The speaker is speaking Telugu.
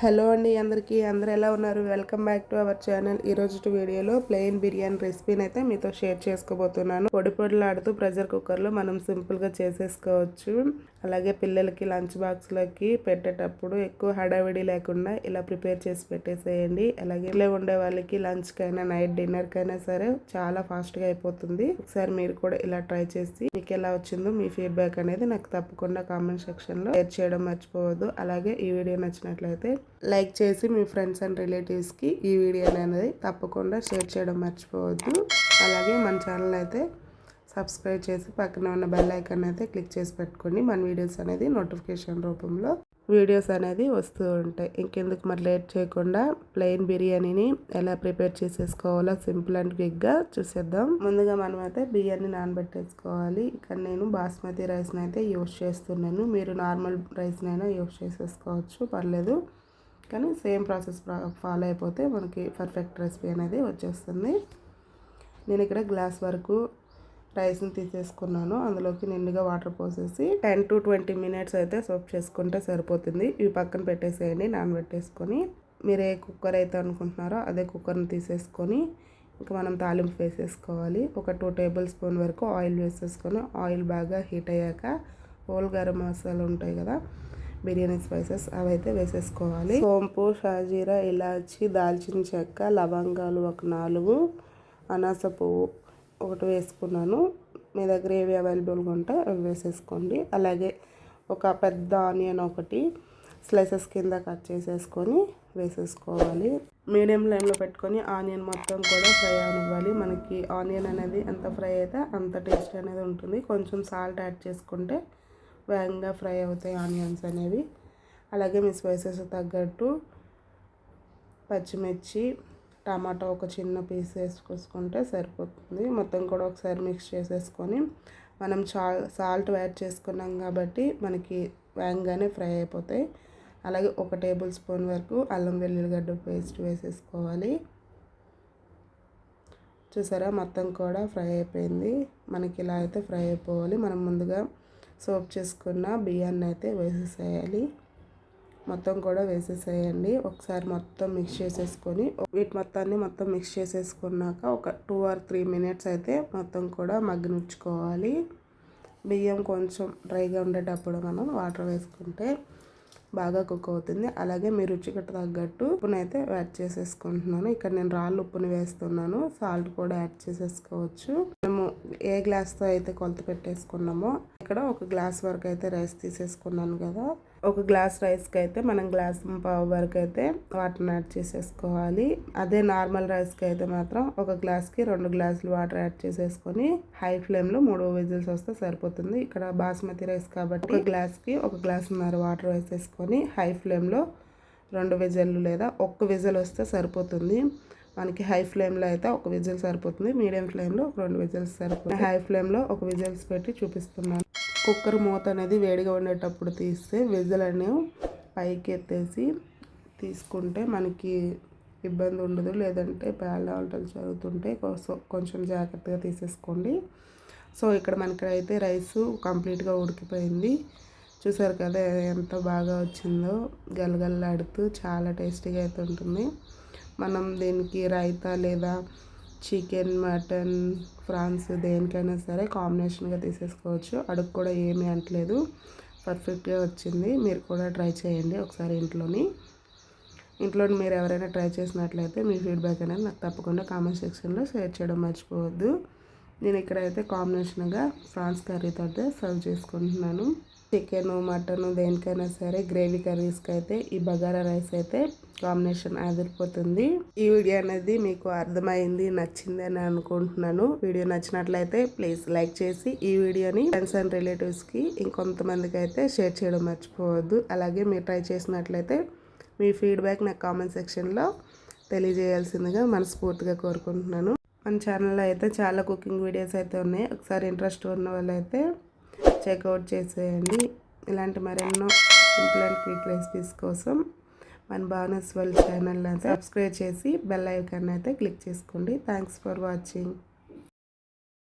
హలో అండి అందరికీ అందరు ఎలా ఉన్నారు? Welcome back to our channel. ఈ రోజు వీడియోలో ప్లెయిన్ బిర్యానీ రెసిపీని అయితే మీతో షేర్ చేసుకోబోతున్నాను. పొడి పొడిలాడుతూ ప్రెషర్ కుక్కర్లో మనం సింపుల్గా చేసేసుకోవచ్చు. అలాగే పిల్లలకి లంచ్ బాక్స్లకి పెట్టేటప్పుడు ఎక్కువ హడావిడి లేకుండా ఇలా ప్రిపేర్ చేసి పెట్టేసేయండి. అలాగే ఇలా ఉండే వాళ్ళకి లంచ్కైనా నైట్ డిన్నర్కైనా సరే చాలా ఫాస్ట్గా అయిపోతుంది. ఒకసారి మీరు కూడా ఇలా ట్రై చేసి మీకు ఎలా వచ్చిందో మీ ఫీడ్బ్యాక్ అనేది నాకు తప్పకుండా కామెంట్ సెక్షన్లో షేర్ చేయడం మర్చిపోవద్దు. అలాగే ఈ వీడియో నచ్చినట్లయితే లైక్ చేసి మీ ఫ్రెండ్స్ అండ్ రిలేటివ్స్కి ఈ వీడియో అనేది తప్పకుండా షేర్ చేయడం మర్చిపోవద్దు. అలాగే మన ఛానల్ అయితే సబ్స్క్రైబ్ చేసి పక్కన ఉన్న బెల్ ఐకాన్ అయితే క్లిక్ చేసి పెట్టుకోండి. మన వీడియోస్ అనేది నోటిఫికేషన్ రూపంలో వీడియోస్ అనేది వస్తూ ఉంటాయి. ఇంకెందుకు మరి లేట్ చేయకుండా ప్లెయిన్ బిర్యానీని ఎలా ప్రిపేర్ చేసేసుకోవాలో సింపుల్ అండ్ క్విక్గా చూసేద్దాం. ముందుగా మనం అయితే బియ్యాన్ని నానబెట్టేసుకోవాలి. ఇక్కడ నేను బాస్మతి రైస్ని అయితే యూస్ చేస్తున్నాను. మీరు నార్మల్ రైస్నైనా యూస్ చేసేసుకోవచ్చు. పర్లేదు. కానీ సేమ్ ప్రాసెస్ ఫాలో అయిపోతే మనకి పర్ఫెక్ట్ రెసిపీ అనేది వచ్చేస్తుంది. నేను ఇక్కడ గ్లాస్ వరకు రైస్ని తీసేసుకున్నాను. అందులోకి నిండుగా వాటర్ పోసేసి టెన్ టు ట్వంటీ మినిట్స్ అయితే సోప్ చేసుకుంటే సరిపోతుంది. ఇవి పక్కన పెట్టేసేయండి నానబెట్టేసుకొని. మీరు ఏ కుక్కర్ అయితే అనుకుంటున్నారో అదే కుక్కర్ని తీసేసుకొని ఇంకా మనం తాలింపు వేసేసుకోవాలి. ఒక టూ టేబుల్ స్పూన్ వరకు ఆయిల్ వేసేసుకొని ఆయిల్ బాగా హీట్ అయ్యాక హోల్ గరం మసాలా ఉంటాయి కదా బిర్యానీ స్పైసెస్ అవైతే వేసేసుకోవాలి. సోంపు షాజీరా ఇలాచి దాల్చిన చెక్క లవంగాలు ఒక నాలుగు అనాస పువ్వు ఒకటి వేసుకున్నాను. మీ దగ్గర ఏవి అవైలబుల్గా ఉంటే అవి వేసేసుకోండి. అలాగే ఒక పెద్ద ఆనియన్ ఒకటి స్లైసెస్ కింద కట్ చేసేసుకొని వేసేసుకోవాలి. మీడియం ఫ్లేమ్లో పెట్టుకొని ఆనియన్ మొత్తం కూడా ఫ్రై అవ్వాలి. మనకి ఆనియన్ అనేది ఎంత ఫ్రై అయితే అంత టేస్ట్ అనేది ఉంటుంది. కొంచెం సాల్ట్ యాడ్ చేసుకుంటే వేగంగా ఫ్రై అవుతాయి ఆనియన్స్ అనేవి. అలాగే మీ స్పైసెస్ తగ్గట్టు పచ్చిమిర్చి టమాటా ఒక చిన్న పీస్ వేసుకొసుకుంటే సరిపోతుంది. మొత్తం కూడా ఒకసారి మిక్స్ చేసేసుకొని మనం చా సాల్ట్ యాడ్ చేసుకున్నాం కాబట్టి మనకి వేగంగానే ఫ్రై అయిపోతాయి. అలాగే ఒక టేబుల్ స్పూన్ వరకు అల్లం వెల్లుల్లిగడ్డ పేస్ట్ వేసేసుకోవాలి. చూసారా? మొత్తం కూడా ఫ్రై అయిపోయింది. మనకి ఇలా అయితే ఫ్రై అయిపోవాలి. మనం ముందుగా సోప్ చేసుకున్న బియ్యాన్ని అయితే వేసేసేయాలి. మొత్తం కూడా వేసేసేయండి. ఒకసారి మొత్తం మిక్స్ చేసేసుకొని వీటి మొత్తాన్ని మొత్తం మిక్స్ చేసేసుకున్నాక ఒక టూ ఆర్ త్రీ మినిట్స్ అయితే మొత్తం కూడా మగ్గనిచ్చుకోవాలి. బియ్యం కొంచెం డ్రైగా ఉండేటప్పుడు మనం వాటర్ వేసుకుంటే బాగా కుక్ అవుతుంది. అలాగే మీ రుచికి తగ్గట్టు ఉప్పునైతే యాడ్ చేసేసుకుంటున్నాను. ఇక్కడ నేను రాళ్ళు ఉప్పుని వేస్తున్నాను. సాల్ట్ కూడా యాడ్ చేసేసుకోవచ్చు. మేము ఏ గ్లాస్తో అయితే కొలత పెట్టేసుకున్నామో ఇక్కడ ఒక గ్లాస్ వరకు అయితే రైస్ తీసేసుకున్నాను కదా. ఒక గ్లాస్ రైస్కి అయితే మనం గ్లాస్ పావు వరకు అయితే వాటర్ని యాడ్ చేసేసుకోవాలి. అదే నార్మల్ రైస్కి అయితే మాత్రం ఒక గ్లాస్కి రెండు గ్లాసులు వాటర్ యాడ్ చేసేసుకొని హై ఫ్లేమ్లో మూడు విజిల్స్ వస్తే సరిపోతుంది. ఇక్కడ బాస్మతి రైస్ కాబట్టి ఒక గ్లాస్కి ఒక గ్లాసున్నర వాటర్ వేసేసుకొని హై ఫ్లేమ్లో రెండు విజిల్లు లేదా ఒక్క విజిల్ వస్తే సరిపోతుంది. మనకి హై ఫ్లేమ్లో అయితే ఒక విజిల్ సరిపోతుంది. మీడియం ఫ్లేమ్లో ఒక రెండు విజిల్స్ సరిపోతుంది. హై ఫ్లేమ్లో ఒక విజిల్స్ పెట్టి చూపిస్తున్నాను. కుక్కర్ మూత అనేది వేడిగా ఉండేటప్పుడు తీస్తే విజిల్ అనేవి పైకి ఎత్తేసి తీసుకుంటే మనకి ఇబ్బంది ఉండదు. లేదంటే పేలాటలు జరుగుతుంటే కొంచెం జాగ్రత్తగా తీసేసుకోండి. సో ఇక్కడ మనకి అయితే రైస్ కంప్లీట్గా ఉడికిపోయింది. చూసారు కదా ఎంత బాగా వచ్చిందో. గలగల్లాడుతూ చాలా టేస్టీగా అయితే ఉంటుంది. మనం దీనికి రైతా లేదా చికెన్ మటన్ ఫ్రాన్స్ దేనికైనా సరే కాంబినేషన్గా తీసేసుకోవచ్చు. అడుగు కూడా ఏమీ అంటలేదు. పర్ఫెక్ట్గా వచ్చింది. మీరు కూడా ట్రై చేయండి ఒకసారి ఇంట్లోని. ఇంట్లో మీరు ఎవరైనా ట్రై చేసినట్లయితే మీ ఫీడ్బ్యాక్ అనేది నాకు తప్పకుండా కామెంట్ సెక్షన్లో షేర్ చేయడం మర్చిపోవద్దు. నేను ఇక్కడైతే కాంబినేషన్గా ఫ్రాన్స్ కర్రీతో సర్వ్ చేసుకుంటున్నాను. చికెను మటను దేనికైనా సరే గ్రేవీ కర్రీస్కి అయితే ఈ బగారా రైస్ అయితే కాంబినేషన్ అదిరిపోతుంది. ఈ వీడియో అనేది మీకు అర్థమైంది నచ్చింది అని అనుకుంటున్నాను. వీడియో నచ్చినట్లయితే ప్లీజ్ లైక్ చేసి ఈ వీడియోని ఫ్రెండ్స్ అండ్ రిలేటివ్స్కి ఇంకొంతమందికి అయితే షేర్ చేయడం మర్చిపోవద్దు. అలాగే మీరు ట్రై చేసినట్లయితే మీ ఫీడ్బ్యాక్ నాకు కామెంట్ సెక్షన్లో తెలియజేయాల్సిందిగా మనస్ఫూర్తిగా కోరుకుంటున్నాను. మన ఛానల్లో అయితే చాలా కుకింగ్ వీడియోస్ అయితే ఉన్నాయి. ఒకసారి ఇంట్రెస్ట్ ఉన్న వాళ్ళైతే చెక్అవుట్ చేసేయండి. ఇలాంటి మరెన్నో సింపుల్ అండ్ క్విక్ రెసిపీస్ కోసం మన బానస్ వల్ ఛానల్ సబ్స్క్రైబ్ చేసి బెల్ ఐకాన్ అయితే క్లిక్ చేసుకోండి. Thanks for watching.